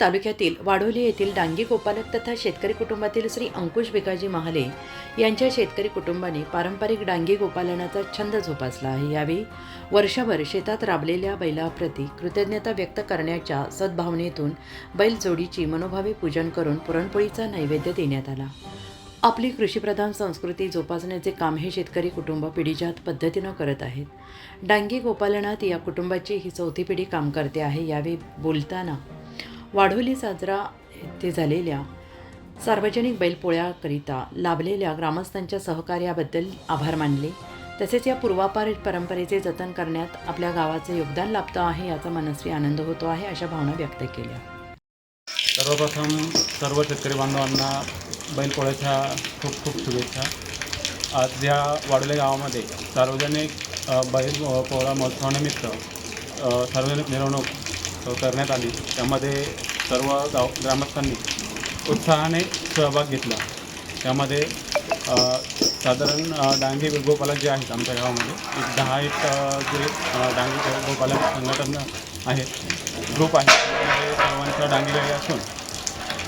तालुक्यातील वाडोली येथील डांगी गोपालक तथा शेतकरी कुटुंबातील श्री अंकुश भिकाजी महाले यांच्या शेतकरी कुटुंबाने पारंपरिक डांगी गोपालनाचा छंद जोपासला आहे. यावेळी वर्षभर शेतात राबलेल्या बैलाप्रती कृतज्ञता व्यक्त करण्याच्या सद्भावनेतून बैलजोडीची मनोभावे पूजन करून पुरणपोळीचा नैवेद्य देण्यात आला. आपली कृषीप्रधान संस्कृती जोपासण्याचे काम हे शेतकरी कुटुंब पिढीजात पद्धतीनं करत आहेत. डांगी गोपालनात या कुटुंबाची ही चौथी पिढी काम करते आहे. यावेळी बोलताना वाढवली साजरा येथे झालेल्या सार्वजनिक बैलपोळ्याकरिता लाभलेल्या ग्रामस्थांच्या सहकार्याबद्दल आभार मानले. तसेच या पूर्वापार परंपरेचे जतन करण्यात आपल्या गावाचे योगदान लाभतं आहे याचा मनस्वी आनंद होतो आहे अशा भावना व्यक्त केल्या. सर्वप्रथम सर्व शेतकरी बांधवांना बैलपोळ्याच्या खूप खूप शुभेच्छा. आज या वाडोले गावामध्ये सार्वजनिक बैल पोळा महोत्सवानिमित्त सार्वजनिक मिरवणूक करण्यात आली. त्यामध्ये सर्व गाव ग्रामस्थांनी उत्साहाने सहभाग घेतला. त्यामध्ये साधारण डांगी गोपालक जे आहेत आमच्या गावामध्ये एक दहा एक जे डांगी गोपालक संघटन आहेत ग्रुप आहे सर्वांचा सर्वांच्या डांगी गाई असून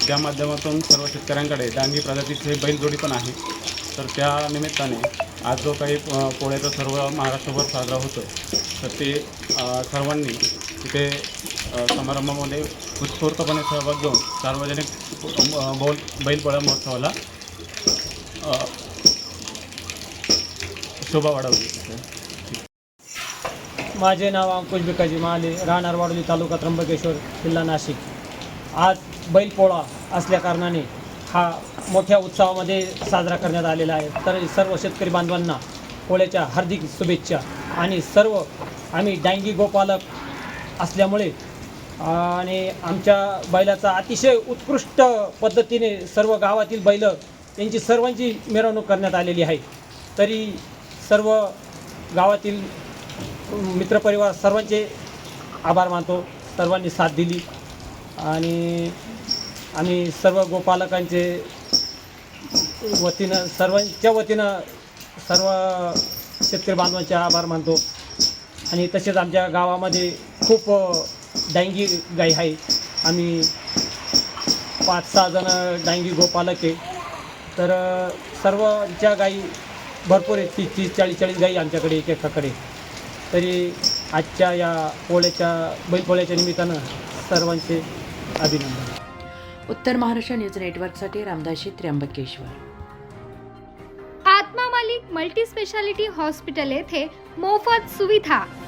त्या माध्यमातून सर्व शेतकऱ्यांकडे डांगी प्रजातीचे बैलजोडी पण आहे. तर त्या निमित्ताने आज जो काही पोळ्याचा सर्व महाराष्ट्रभर साजरा होतो तर ते सर्वांनी तिथे समारंभामध्ये उत्स्फूर्तपणे सहभाग घेऊन सार्वजनिक बोल बैलपोळा महोत्सवाला शोभा वाढवली. माझे नाव अंकुश भिकाजी महाले राहणार वाडोली तालुका त्र्यंबकेश्वर जिल्हा नाशिक. आज बैलपोळा असल्याकारणाने हा मोठ्या उत्सवामध्ये साजरा करण्यात आलेला आहे. तर सर्व शेतकरी बांधवांना पोळ्याच्या हार्दिक शुभेच्छा आणि सर्व आम्ही डांगी गोपालक असल्यामुळे आणि आमच्या बैलाचा अतिशय उत्कृष्ट पद्धतीने सर्व गावातील बैल यांची सर्वांची मिरवणूक करण्यात आलेली आहे. तरी सर्व गावातील मित्रपरिवार सर्वांचे आभार मानतो. सर्वांनी साथ दिली. आणि आम्ही सर्व गोपालकांचे वतीनं सर्वांच्या वतीनं सर्व शेतकरी बांधवांचे आभार मानतो. आणि तसेच आमच्या गावामध्ये खूप डांगी गाई आहे. आम्ही पाच सहा जण डांगी गोपालक आहे. तर अ, सर्वच्या गाई भरपूर आहेत तीस तीस चाळीस चाळीस गाई आमच्याकडे एक एकाकडे. तरी आजच्या या पोळ्याच्या बैलपोळ्याच्या निमित्तानं सर्वांचे अभिनंदन. उत्तर महाराष्ट्र न्यूज नेटवर्कसाठी रामदाशी Trimbakeshwar. Atma Malik multi speciality hospital येथे मोफत सुविधा.